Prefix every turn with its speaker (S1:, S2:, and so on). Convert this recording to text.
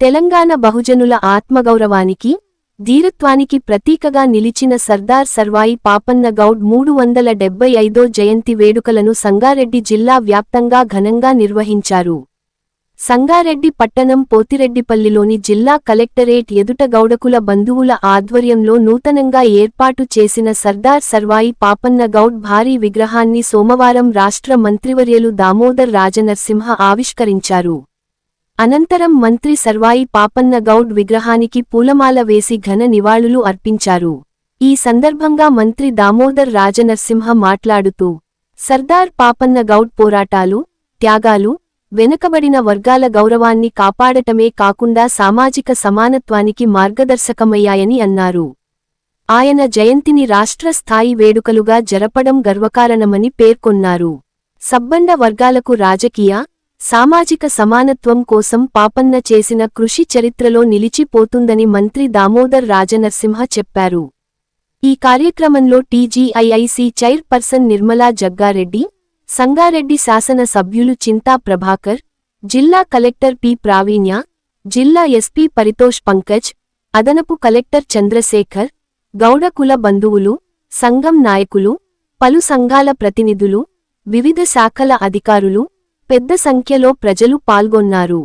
S1: తెలంగాణ బహుజనుల ఆత్మగౌరవానికి ధీరత్వానికి ప్రతీకగా నిలిచిన సర్దార్ సర్వాయి పాపన్న గౌడ్ మూడు వందల డెబ్బై ఐదో జయంతి వేడుకలను సంగారెడ్డి జిల్లా వ్యాప్తంగా ఘనంగా నిర్వహించారు. సంగారెడ్డి పట్టణం పోతిరెడ్డిపల్లిలోని జిల్లా కలెక్టరేట్ ఎదుట గౌడకుల బంధువుల ఆధ్వర్యంలో నూతనంగా ఏర్పాటు చేసిన సర్దార్ సర్వాయి పాపన్న గౌడ్ భారీ విగ్రహాన్ని సోమవారం రాష్ట్ర మంత్రివర్యలు దామోదర్ రాజనర్సింహ ఆవిష్కరించారు. అనంతరం మంత్రి సర్వాయి పాపన్న గౌడ్ విగ్రహానికి పూలమాల వేసి ఘన నివాళులు అర్పించారు. ఈ సందర్భంగా మంత్రి దామోదర్ రాజనరసింహ మాట్లాడుతూ సర్దార్ పాపన్న గౌడ్ పోరాటాలు త్యాగాలు వెనుకబడిన వర్గాల గౌరవాన్ని కాపాడటమే కాకుండా సామాజిక సమానత్వానికి మార్గదర్శకమయ్యాయని అన్నారు. ఆయన జయంతిని రాష్ట్ర స్థాయి వేడుకలుగా జరపడం గర్వకారణమని పేర్కొన్నారు. సబ్బండ వర్గాలకు రాజకీయ సామాజిక సమానత్వం కోసం పాపన్న చేసిన కృషి చరిత్రలో నిలిచిపోతుందని మంత్రి దామోదర్ రాజనరసింహ చెప్పారు. ఈ కార్యక్రమంలో టీజీఐఐసి చైర్పర్సన్ నిర్మలా జగ్గారెడ్డి సంగారెడ్డి శాసన సభ్యులు చింతా ప్రభాకర్ జిల్లా కలెక్టర్ పి ప్రావీణ్య జిల్లా ఎస్పీ పరితోష్ పంకజ్ అదనపు కలెక్టర్ చంద్రశేఖర్ గౌడ కుల బంధువులు సంఘం నాయకులు పలు సంఘాల ప్రతినిధులు వివిధ శాఖల అధికారులు పెద్ద సంఖ్యలో ప్రజలు పాల్గొన్నారు.